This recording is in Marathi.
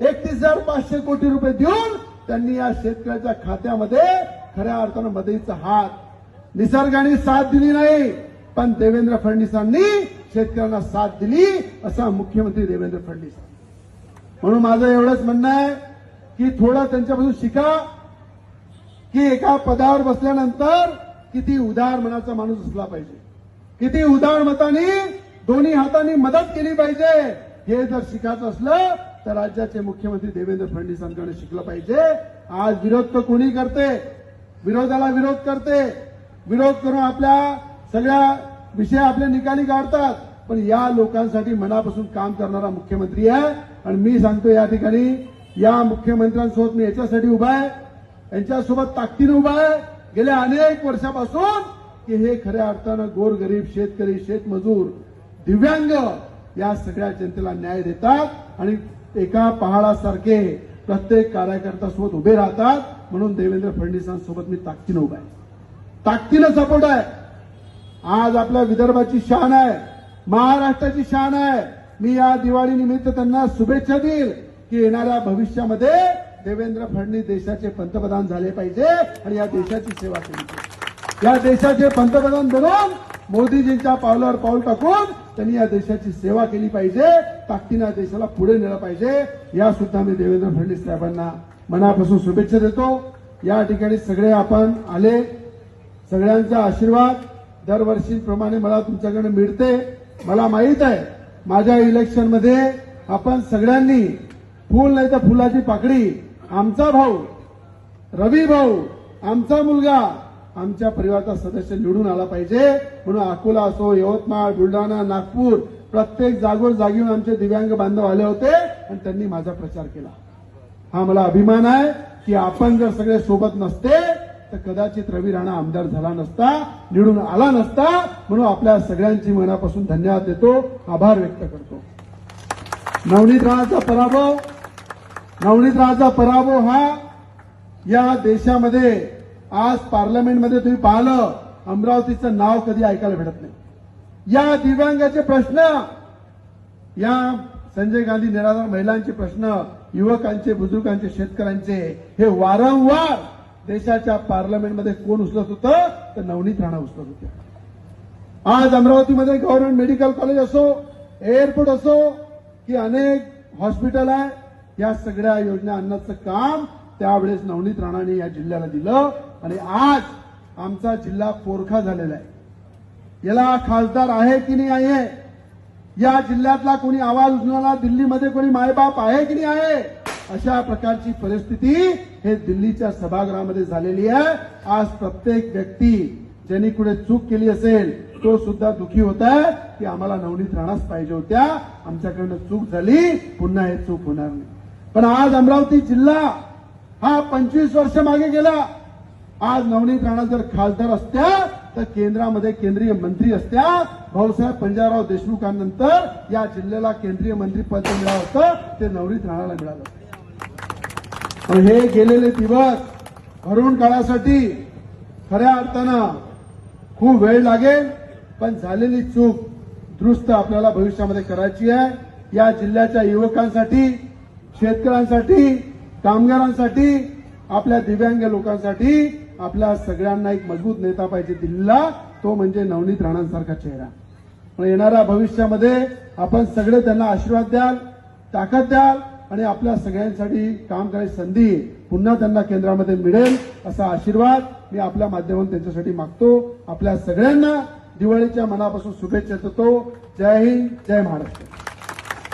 एकतीस हजार पाचशे कोटी रुपये देऊन त्यांनी या शेतकऱ्याच्या खात्यामध्ये खऱ्या अर्थानं मदतीचा हात निसर्गाने साथ दिली नाही पण देवेंद्र फडणवीसांनी शेतकऱ्यांना साथ दिली असा मुख्यमंत्री देवेंद्र फडणवीस. म्हणून माझं एवढंच म्हणणं आहे की थोडं त्यांच्यापासून शिका की एका पदावर बसल्यानंतर किती उदार मनाचा माणूस असला पाहिजे. किती उदार मताने दोन्ही हातांनी मदत केली पाहिजे. हे जर शिकायचं असलं तर राज्याचे मुख्यमंत्री देवेंद्र फडणवीसांकडे शिकलं पाहिजे. आज विरोध तर कोणी करते? विरोधाला विरोध करते. विरोध करून आपल्या सगळ्या विषय आपल्या निकाली काढतात. पण या लोकांसाठी मनापासून काम करणारा मुख्यमंत्री आहे. आणि मी सांगतो या ठिकाणी या मुख्यमंत्र्यांसोबत मी याच्यासाठी उभा आहे. यांच्यासोबत ताकदीने उभा आहे. गेल्या अनेक वर्षापासून की हे खऱ्या अर्थानं गोरगरीब शेतकरी शेतमजूर दिव्यांग या सगळ्या जनतेला न्याय देतात. आणि एका पहाडासारखे प्रत्येक कार्यकर्त्यासोबत उभे राहतात. म्हणून देवेंद्र फडणवीसांसोबत मी ताकदीनं उभा आहे. ताकदीनं सपोर्ट आहे. आज आपल्या विदर्भाची शान आहे. महाराष्ट्राची शान आहे. मी या दिवाळी निमित्त त्यांना शुभेच्छा देईल की येणाऱ्या भविष्यामध्ये देवेंद्र फडणवीस देशाचे पंतप्रधान झाले पाहिजे आणि या देशाची सेवा केली पाहिजे. या देशाचे पंतप्रधान बनून मोदीजींच्या पावलावर पाऊल टाकून त्यांनी या देशाची सेवा केली पाहिजे ताकदीनं या देशाला पुढे नेलं पाहिजे. या सुद्धा मी देवेंद्र फडणवीस साहेबांना मनापासून शुभेच्छा देतो. या ठिकाणी सगळे आपण आले. सगळ्यांचा आशीर्वाद दरवर्षीप्रमाणे मला तुमच्याकडे मिळते. मला माहीत आहे माझ्या इलेक्शनमध्ये आपण सगळ्यांनी फुल नाही तर फुलाची पाकडी आमचा भाऊ रवी भाऊ आमचा मुलगा आमच्या परिवाराचा सदस्य निवडून आला पाहिजे. म्हणून अकोला असो यवतमाळ बुलढाणा नागपूर प्रत्येक जागोर जागीवर आमचे दिव्यांग बांधव आले होते आणि त्यांनी माझा प्रचार केला. हा मला अभिमान आहे की आपण जर सगळे सोबत नसते तर कदाचित रवी राणा आमदार झाला नसता निवडून आला नसता. म्हणून आपल्या सगळ्यांची मनापासून धन्यवाद देतो. आभार व्यक्त करतो. नवनीत राणाचा पराभव. नवनीत राणाचा पराभव हा या देशामध्ये आज पार्लमेंटमध्ये तुम्ही पाहिलं अमरावतीचं नाव कधी ऐकायला भेटत नाही. या दिव्यांगाचे प्रश्न या संजय गांधी निराधार महिलांचे प्रश्न युवकांचे बुजुर्गांचे शेतकऱ्यांचे हे वारंवार देशाच्या पार्लमेंटमध्ये कोण उचलत होतं तर नवनीत राणा उचलत होते आज अमरावतीमध्ये गव्हर्नमेंट मेडिकल कॉलेज असो एअरपोर्ट असो की अनेक हॉस्पिटल आहे या सगळ्या योजना आणण्याचं काम त्यावेळेस नवनीत राणाने या जिल्ह्याला दिलं आणि आज आमचा जिल्हा पोरखा झालेला आहे. याला खासदार आहे की नाही आहे? या जिल्ह्यातला कोणी आवाज उचलणारा दिल्लीमध्ये कोणी मायबाप आहे की नाही आहे? अशा प्रकारची परिस्थिती हे दिल्लीच्या सभागृहामध्ये झालेली आहे. आज प्रत्येक व्यक्ती ज्यांनी कुठे चूक केली असेल तो सुद्धा दुखी होत आहे की आम्हाला नवनीत राणाच पाहिजे होत्या. आमच्याकडनं चूक झाली पुन्हा हे चूक होणार नाही. पण आज अमरावती जिल्हा हा पंचवीस वर्ष मागे गेला. आज नवनीत राणा जर खासदार असत्या तर केंद्रामध्ये केंद्रीय मंत्री असत्या. भाऊसाहेब पंजाबराव देशमुखांनंतर या जिल्ह्याला केंद्रीय मंत्री पद मिळालं होतं ते नवनीत राणाला मिळालं पण हे गेलेले दिवस भरून काळासाठी खऱ्या अर्थानं खूप वेळ लागेल पण झालेली चूक दुरुस्त आपल्याला भविष्यामध्ये करायची आहे. या जिल्ह्याच्या युवकांसाठी शेतकऱ्यांसाठी कामगारांसाठी आपल्या दिव्यांग लोकांसाठी आपल्या सगळ्यांना एक मजबूत नेता पाहिजे दिल्लीला तो म्हणजे नवनीत राणांसारखा चेहरा. पण येणाऱ्या भविष्यामध्ये आपण सगळे त्यांना आशीर्वाद द्याल ताकद द्याल आणि आपल्या सगळ्यांसाठी काम करायची संधी पुन्हा त्यांना केंद्रामध्ये मिळेल असा आशीर्वाद मी आपल्या माध्यमातून त्यांच्यासाठी मागतो. आपल्या सगळ्यांना दिवाळीच्या मनापासून शुभेच्छा देतो. जय हिंद जय महाराष्ट्र.